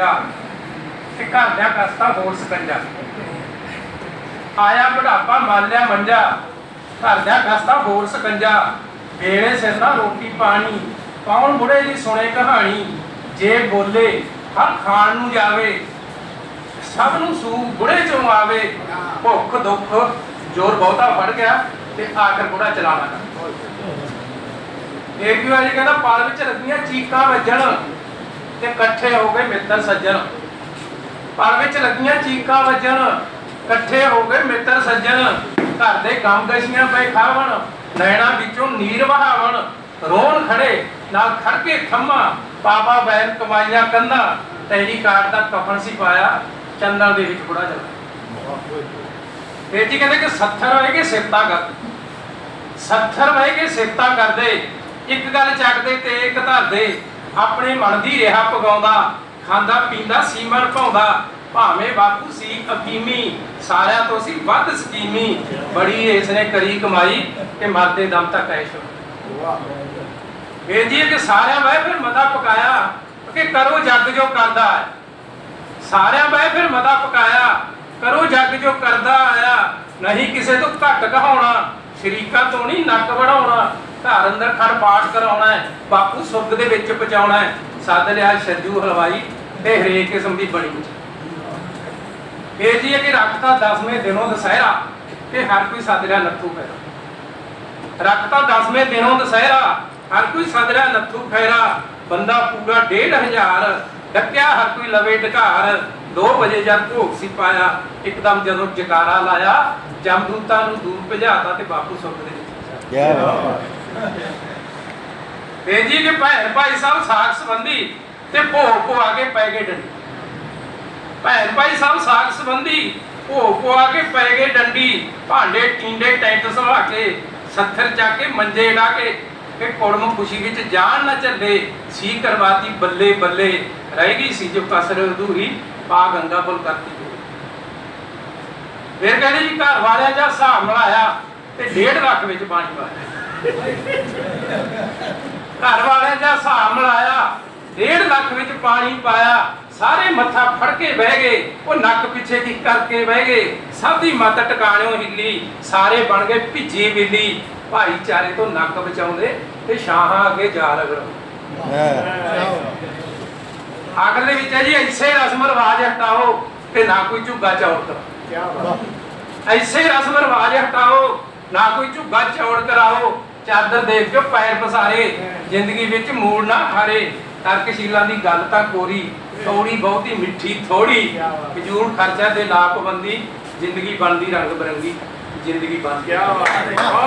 ਮੰਜਾ ਤੇ ਘਰ ਦਾ ਕਸਤਾ ਹੋਰ ਸਕੰਜਾ ਆਇਆ ਬੁਢਾਪਾ ਮੰਨ ਲਿਆ ਮੰਜਾ। ਘਰ ਦਾ ਕਸਤਾ ਹੋਰ ਸਕੰਜਾ ਵੇਲੇ ਸਿਰ ਨਾ ਰੋਟੀ ਪਾਣੀ। ਕੌਣ ਬੁੜੇ ਦੀ ਸੁਣੇ ਕਹਾਣੀ? ਜੇ ਬੋਲੇ, ਹਰ ਖਾਣ ਨੂੰ ਜਾਵੇ। ਸਭ ਨੂੰ ਸੂ ਬੁੜੇ ਚੋਂ ਆਵੇ। ਭੁੱਖ ਦੁੱਖ, ਜੋਰ ਬਹੁਤਾ ਫੜ ਗਿਆ ਤੇ ਆਖਰ ਬੁੜਾ ਚਲਾਣਾ। ਕਰ ਇੱਕ ਵਾਰੀ ਕਹਿੰਦਾ, ਪਾਲ ਵਿੱਚ ਲੱਗੀਆਂ ਚੀਕਾਂ ਵੱਜਣ। ਤੇ ਇਕੱਠੇ ਹੋ ਗਏ ਮਿੱਤਰ ਸੱਜਣ। ਪਾਲ ਵਿੱਚ ਲੱਗੀਆਂ ਚੀਕਾਂ ਵੱਜਣ, ਇਕੱਠੇ ਹੋ ਗਏ ਮਿੱਤਰ ਸੱਜਣ। ਘਰ ਦੇ ਕੰਮ ਗਸ਼ੀਆਂ ਪਏ ਖਾਵਣ, ਨੈਣਾ ਵਿੱਚੋਂ ਨੀਰ ਵਹਾਵਣ। ਰੋਣ ਖੜੇ, ਨਾਲ ਖੜ ਕੇ ਪਾਪਾ ਬੈਨ ਕਮਾਈਆਂ ਕੰਨਾ। ਤੇਰੀ ਕਾਟ ਦਾ ਕਫਨ ਸੀ ਪਾਇਆ, ਚੰਦਨ ਦੇ ਵਿੱਚ ਬੁੜਾ ਜਲਾ। ਇਹ ਜੀ ਕਹਿੰਦੇ ਕਿ 70 ਹੋਏਗੇ ਸਿਫਤਾਂ ਕਰਦੇ 70 ਹੋਏਗੇ ਸਿਫਤਾਂ ਕਰਦੇ। ਇੱਕ ਗੱਲ ਚੱਕਦੇ ਤੇ ਇੱਕ ਧਰਦੇ। ਆਪਣੇ ਮਨ ਦੀ ਰਿਹਾ ਪਗਾਉਂਦਾ ਖਾਂਦਾ, ਪੀਂਦਾ, ਸੀਮਨ ਪਾਉਂਦਾ ਭਾਵੇਂ ਬਾਪੂ ਸੀ ਅਕੀਮੀ, ਸਾਰਿਆਂ ਤੋਂ ਸੀ ਵੱਧ ਸਕੀਮੀ। ਬੜੀ ਇਸ ਨੇ ਕਰੀ ਕਮਾਈ ਕਿ ਮਰਦੇ ਦਮ ਤੱਕ ਐਸ਼ ਇਹ ਜੀ ਕਿ ਸਾਰਿਆਂ ਵੇ ਫਿਰ ਮਦਾ ਪਕਾਇਆ, ਕਿ ਕਰੋ ਜੱਗ ਜੋ ਕਰਦਾ ਹੈ। ਸਾਰਿਆਂ ਬੈ ਫਿਰ ਮਦਾ ਪਕਾਇਆ, ਕਰੋ ਜੱਗ ਜੋ ਕਰਦਾ ਆਇਆ। ਨਹੀਂ ਕਿਸੇ ਤੋਂ ਘੱਟ ਕਹਾਉਣਾ, ਸ਼ਰੀਕਾਂ ਤੋਂ ਨਹੀਂ ਨੱਕ ਵੜਾਉਣਾ ਘਰ ਅੰਦਰ ਖੜ ਪਾਠ ਕਰਾਉਣਾ ਹੈ, ਬਾਪੂ ਸੁਰਗ ਦੇ ਵਿੱਚ ਪਹੁੰਚਾਉਣਾ ਹੈ। ਸੱਦ ਲਿਆ ਛੱਜੂ ਹਲਵਾਈ ਤੇ ਹਰੇਕ ਕਿਸਮ ਦੀ ਬਣੀ ਇਹ ਜੀ ਹੈ ਕਿ ਰੱਖਤਾ 10ਵੇਂ ਦਿਨੋਂ ਦਸਹਿਰਾ, ਤੇ ਹਰ ਕੋਈ ਸੱਦ ਲਿਆ ਨੱਥੂ ਫੇਰਾ। ਰੱਖਤਾ 10ਵੇਂ ਦਿਨੋਂ ਦਸਹਿਰਾ, ਹਰ ਕੋਈ ਸੱਦ ਲਿਆ ਨੱਥੂ ਫੇਰਾ। ਬੰਦਾ ਪੂਰਾ 1500 ਡੱਕਿਆ ਹਰ ਕੋਈ ਲਵੇ ਢਕਾਰ 2 ਵਜੇ ਜਦ ਭੋਗ ਸੀ ਪਾਇਆ, ਇੱਕਦਮ ਜਦੋਂ ਜਕਾਰਾ ਲਾਇਆ, ਜਮਦੂਤਾਂ ਨੂੰ ਦੂਰ ਭਜਾਤਾ ਤੇ ਬਾਪੂ ਸੁੱਖ ਦੇ ਵਿੱਚ ਤੇ ਜੀ ਕਿ ਭੈਣ ਭਾਈ ਸਾਹਿਬ ਸਾਖ ਸੰਬੰਧੀ ਤੇ ਭੋਗ ਪਵਾ ਕੇ ਪੈ ਗਏ ਡੰਡੀ। ਭੈਣ ਭਾਈ ਸਾਹਿਬ ਸਾਖ ਸੰਬੰਧੀ ਭੋਗ ਪਵਾ ਕੇ ਪੈ ਗਏ ਡੰਡੀ। ਭਾਂਡੇ ਟੀਂਡੇ ਟੈਂਟ ਸੰਭਾ ਕੇ, ਸੱਥਰ ਚੱਕ ਕੇ, ਮੰਜੇ ਢਾ ਕੇ ਕਿ ਕੁੜਮ ਖੁਸ਼ੀ ਵਿੱਚ ਜਾਨ ਨਾ ਚੱਲੇ ਸੀ ਕਰਵਾਤੀ ਬੱਲੇ ਬੱਲੇ। ਰਹਿ ਗਈ ਸੀ ਜੋ ਕਸਰ ਅਧੂਰੀ ਪਾ ਗੰਗਾ ਬੁਲ ਕਰਤੀ ਫਿਰ ਕਹਿੰਦੇ ਜੀ ਘਰ ਵਾਲਿਆਂ ਦਾ ਹਿਸਾਬ ਮਿਲਾਇਆ ਤੇ 1.5 ਲੱਖ ਵਿੱਚ ਪਾਣੀ ਪਾਇਆ ਘਰ ਵਾਲਿਆਂ ਦਾ ਹਿਸਾਬ ਮਿਲਾਇਆ 1.5 ਲੱਖ ਵਿੱਚ ਪਾਣੀ ਪਾਇਆ ਸਾਰੇ ਮੱਥਾ ਫੜ ਕੇ ਬਹਿ ਗਏ ਉਹ ਨੱਕ ਪਿੱਛੇ ਦੀ ਕਰਕੇ ਬਹਿ ਗਏ ਸਭ ਦੀ ਮੱਤ ਟਿਕਾਣਿਓ ਹਿੱਲੀ ਸਾਰੇ ਬਣ ਗਏ ਭਿੱਜੀ ਬਿੱਲੀ। ਭਾਈਚਾਰੇ ਤੋਂ ਨੱਕ ਬਚਾਉਂਦੇ ਤੇ ਸ਼ਾਹਾਂ ਅੱਗੇ ਜਾ ਹਾਂ ਆਖਰ ਦੇ ਵਿੱਚ ਹੈ ਜੀ ਐਸੇ ਰਸਮ ਰਿਵਾਜ ਹਟਾਓ ਤੇ ਨਾ ਕੋਈ ਝੁੱਗਾ ਚੌੜ ਕਰੋ ਐਸੇ ਰਸਮ ਰਿਵਾਜ ਹਟਾਓ ਨਾ ਕੋਈ ਝੁੱਗਾ ਚੌੜ ਕਰਾਓ ਚਾਦਰ ਦੇਖ ਕੇ ਪੈਰ ਪਸਾਰੇ ਜ਼ਿੰਦਗੀ ਵਿੱਚ ਮੂੜ ਨਾ ਹਾਰੇ। ਤਰਕਸ਼ੀਲਾਂ ਦੀ ਗੱਲ ਤਾਂ ਕੋਰੀ ਥੋੜੀ ਬਹੁਤੀ ਮਿੱਠੀ ਥੋੜੀ ਫਜ਼ੂਲ ਖਰਚਾ ਤੇ ਲਾਪਬੰਦੀ ਜ਼ਿੰਦਗੀ ਬਣਦੀ ਰੰਗ ਬਰੰਗੀ ਜ਼ਿੰਦਗੀ ਬਣ ਹੈ।